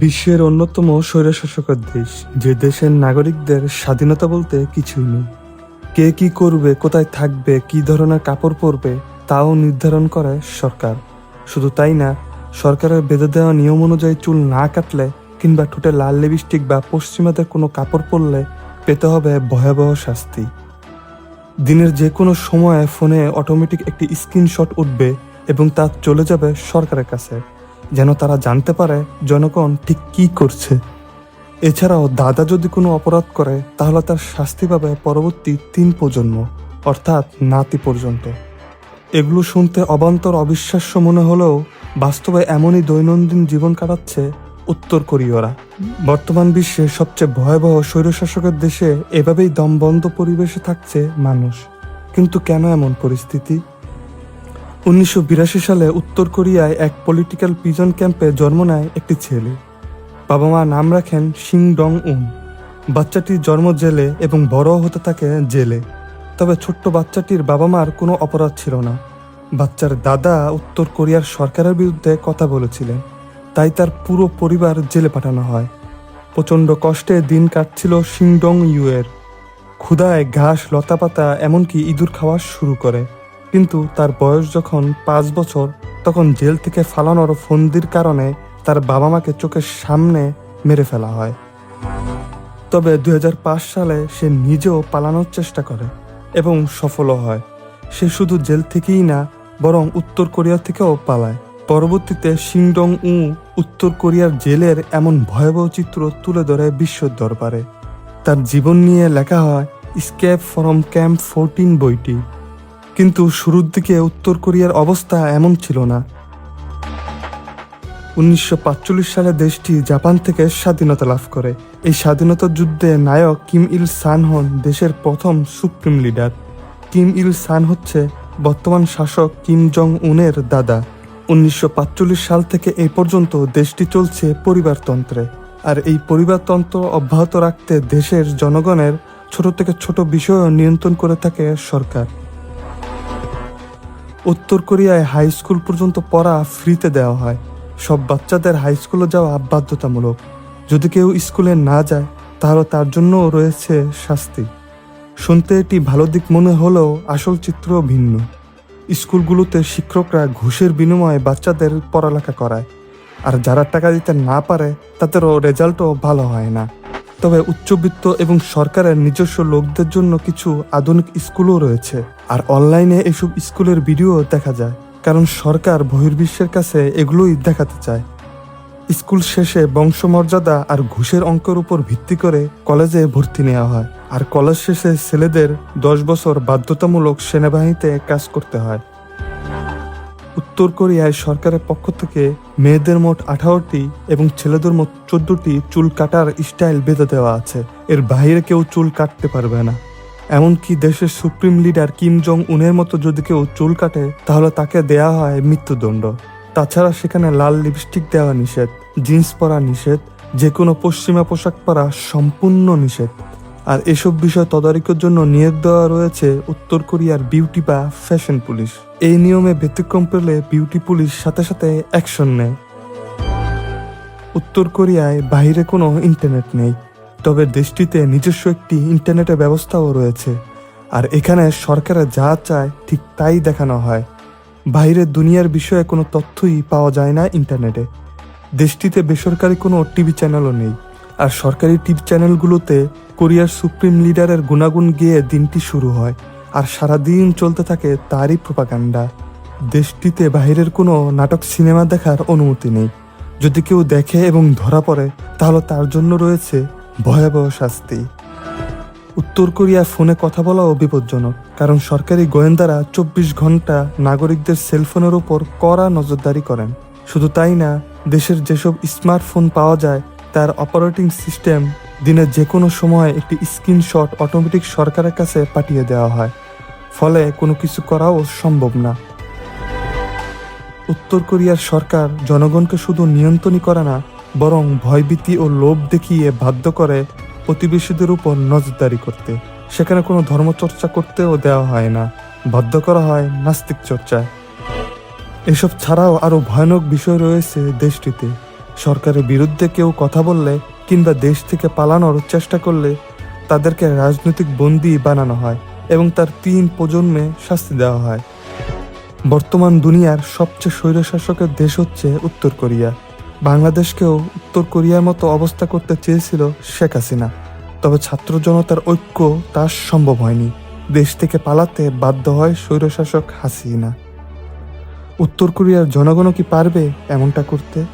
বিশ্বের অন্যতম স্বৈরশাসকের দেশ। যে দেশের নাগরিকদের স্বাধীনতা বলতে কিছুই নেই। কে কি করবে, কোথায় থাকবে, কি ধরনের কাপড় পরবে, তাও নির্ধারণ করে সরকার। শুধু তাই না, সরকারের বেঁধে দেওয়া নিয়ম অনুযায়ী চুল না কাটলে কিংবা ঠোঁটে লাল লিপস্টিক বা পশ্চিমাদের কোনো কাপড় পরলে পেতে হবে ভয়াবহ শাস্তি। দিনের যে কোনো সময়ে ফোনে অটোমেটিক একটি স্ক্রিনশট উঠবে এবং তা চলে যাবে সরকারের কাছে। যেন তারা জানতে পারে জনগণ ঠিক কি করছে। এছাড়াও দাদা যদি কোনো অপরাধ করে, তাহলে তার শাস্তি পাবে পরবর্তী তিন প্রজন্ম, অর্থাৎ নাতি পর্যন্ত। এগুলো শুনতে অবান্তর অবিশ্বাস্য মনে হলেও বাস্তবে এমনই দৈনন্দিন জীবন কাটাচ্ছে উত্তর কোরীয়রা। বর্তমান বিশ্বে সবচেয়ে ভয়াবহ স্বৈরশাসকের দেশে এভাবেই দমবন্ধ পরিবেশে থাকছে মানুষ। কিন্তু কেন এমন পরিস্থিতি? উনিশশো বিরাশি সালে উত্তর কোরিয়ায় এক পলিটিক্যাল পিজন ক্যাম্পে জন্ম নেয় একটি ছেলে। বাবা মা নাম রাখেন সিং ডং উন বাচ্চাটির জন্ম জেলে এবং বড় হতে থাকে জেলে। তবে ছোট্ট বাচ্চাটির বাবা মার কোনো অপরাধ ছিল না। বাচ্চার দাদা উত্তর কোরিয়ার সরকারের বিরুদ্ধে কথা বলেছিলেন। তাই তার পুরো পরিবার জেলে পাঠানো হয়। প্রচণ্ড কষ্টে দিন কাটছিল সিংডং ইউয়ের ক্ষুধায় ঘাস, লতাপাতা, এমনকি ইঁদুর খাওয়া শুরু করে। কিন্তু তার বয়স যখন পাঁচ বছর, তখন জেল থেকে ফালানোর ফন্দির কারণে তার বাবা মাকে চোখের সামনে মেরে ফেলা হয়। তবে দুই হাজার পাঁচ সালে সে নিজেও পালানোর চেষ্টা করে এবং সফলও হয়। সে শুধু জেল থেকেই না, বরং উত্তর কোরিয়া থেকেও পালায়। পরবর্তীতে সিংডং উ উত্তর কোরিয়ার জেলের এমন ভয়াবহ চিত্র তুলে ধরে বিশ্বের দরবারে। তার জীবন নিয়ে লেখা হয় স্কেপ ফ্রম ক্যাম্প ফোরটিন বইটি। কিন্তু শুরুর দিকে উত্তর কোরিয়ার অবস্থা এমন ছিল না। উনিশশো সালে দেশটি জাপান থেকে স্বাধীনতা লাভ করে। এই স্বাধীনতার যুদ্ধে নায়ক কিম ইল সান হন দেশের প্রথম supreme leader. Kim Il Sung হচ্ছে বর্তমান শাসক কিম জং উনের দাদা। উনিশশো সাল থেকে এই পর্যন্ত দেশটি চলছে পরিবারতন্ত্রে। আর এই পরিবারতন্ত্র অব্যাহত রাখতে দেশের জনগণের ছোট থেকে ছোট বিষয়ও নিয়ন্ত্রণ করে থাকে সরকার। উত্তর কোরিয়ায় হাই স্কুল পর্যন্ত পড়া ফ্রিতে দেওয়া হয়। সব বাচ্চাদের হাই স্কুলে যাওয়া বাধ্যতামূলক। যদি কেউ স্কুলে না যায়, তাহলে তার জন্যও রয়েছে শাস্তি। শুনতে এটি ভালো দিক মনে হলেও আসল চিত্র ভিন্ন। স্কুলগুলোতে শিক্ষকরা ঘুষের বিনিময়ে বাচ্চাদের পড়ালেখা করায়। আর যারা টাকা দিতে না পারে, তাদেরও রেজাল্টও ভালো হয় না। তবে উচ্চবিত্ত এবং সরকারের নিজস্ব লোকদের জন্য কিছু আধুনিক স্কুলও রয়েছে। আর অনলাইনে এসব স্কুলের ভিডিও দেখা যায়, কারণ সরকার বহির্বিশ্বের কাছে এগুলোই দেখাতে চায়। স্কুল শেষে বংশমর্যাদা আর ঘুষের অঙ্কের উপর ভিত্তি করে কলেজে ভর্তি নেওয়া হয়। আর কলেজ শেষে ছেলেদের দশ বছর বাধ্যতামূলক সেনাবাহিনীতে কাজ করতে হয়। উত্তর কোরিয়ায় সরকারের পক্ষ থেকে মেয়েদের মোট আঠারোটি এবং ছেলেদের মোট চোদ্দটি চুল কাটার স্টাইল বেঁধে দেওয়া আছে। এর বাইরে কেউ চুল কাটতে পারবে না। এমনকি দেশের সুপ্রিম লিডার কিম জং উনের মতো যদি কেউ চুল কাটে, তাহলে তাকে দেয়া হয় মৃত্যুদণ্ড। তাছাড়া সেখানে লাল লিপস্টিক দেওয়া নিষেধ, জিন্স পরা নিষেধ যে কোনো পশ্চিমা পোশাক পরা সম্পূর্ণ নিষেধ। আর এসব বিষয় তদারকির জন্য নিয়োগ দেওয়া রয়েছে উত্তর কোরিয়ার বিউটি বা ফ্যাশন পুলিশ। এই নিয়মে ব্যতিক্রম পেলে বিউটি পুলিশ সাথে সাথে অ্যাকশন নেয়। উত্তর কোরিয়ায় বাইরে কোনো ইন্টারনেট নেই, তবে দেশটিতে নিজস্ব একটি ইন্টারনেটের ব্যবস্থাও রয়েছে। আর এখানে সরকারে যা চায় ঠিক তাই দেখানো হয়। বাইরের দুনিয়ার বিষয়ে কোনো তথ্যই পাওয়া যায় না ইন্টারনেটে। দেশটিতে বেসরকারি কোনো টিভি চ্যানেলও নেই। আর সরকারি টিভি চ্যানেলগুলোতে কোরিয়ার সুপ্রিম লিডারের গুণাগুণ গিয়ে দিনটি শুরু হয়, আর সারাদিন চলতে থাকে তারই প্রপাগান্ডা। দেশটিতে বাইরের কোনো নাটক সিনেমা দেখার অনুমতি নেই। যদি কেউ দেখে এবং ধরা পড়ে, তাহলে তার জন্য রয়েছে ভয়াবহ শাস্তি। উত্তর কোরিয়া ফোনে কথা বলাও বিপজ্জনক, কারণ সরকারি গোয়েন্দারা চব্বিশ ঘণ্টা নাগরিকদের সেলফোনের উপর কড়া নজরদারি করেন। শুধু তাই না, দেশের যেসব স্মার্টফোন পাওয়া যায় তার অপারেটিং সিস্টেম দিনের যে কোনো সময় একটি স্ক্রিনশট অটোমেটিক সরকারের কাছে পাঠিয়ে দেওয়া হয়। ফলে কোনো কিছু করাও সম্ভব না। উত্তর কোরিয়ার সরকার জনগণকে শুধু নিয়ন্ত্রণই করে না, বরং ভয়ভীতি ও লোভ দেখিয়ে বাধ্য করে প্রতিবেশীদের উপর নজরদারি করতে। সেখানে কোনো ধর্মচর্চা করতেও দেওয়া হয় না। বাধ্য করা হয় নাস্তিক চর্চায়। এসব ছাড়াও আরও ভয়ানক বিষয় রয়েছে দেশটিতে। সরকারের বিরুদ্ধে কেউ কথা বললে কিংবা দেশ থেকে পালানোর চেষ্টা করলে তাদেরকে রাজনৈতিক বন্দী বানানো হয় এবং তার তিন প্রজন্মে শাস্তি দেওয়া হয়। বর্তমান দুনিয়ার সবচেয়ে স্বৈরশাসকের দেশ হচ্ছে উত্তর কোরিয়া। বাংলাদেশকেও উত্তর কোরিয়ার মতো অবস্থা করতে চেয়েছিল শেখ হাসিনা। তবে ছাত্র জনতার ঐক্য তা সম্ভব হয়নি। দেশ থেকে পালাতে বাধ্য হয় স্বৈরশাসক হাসিনা। উত্তর কোরিয়ার জনগণও কি পারবে এমনটা করতে?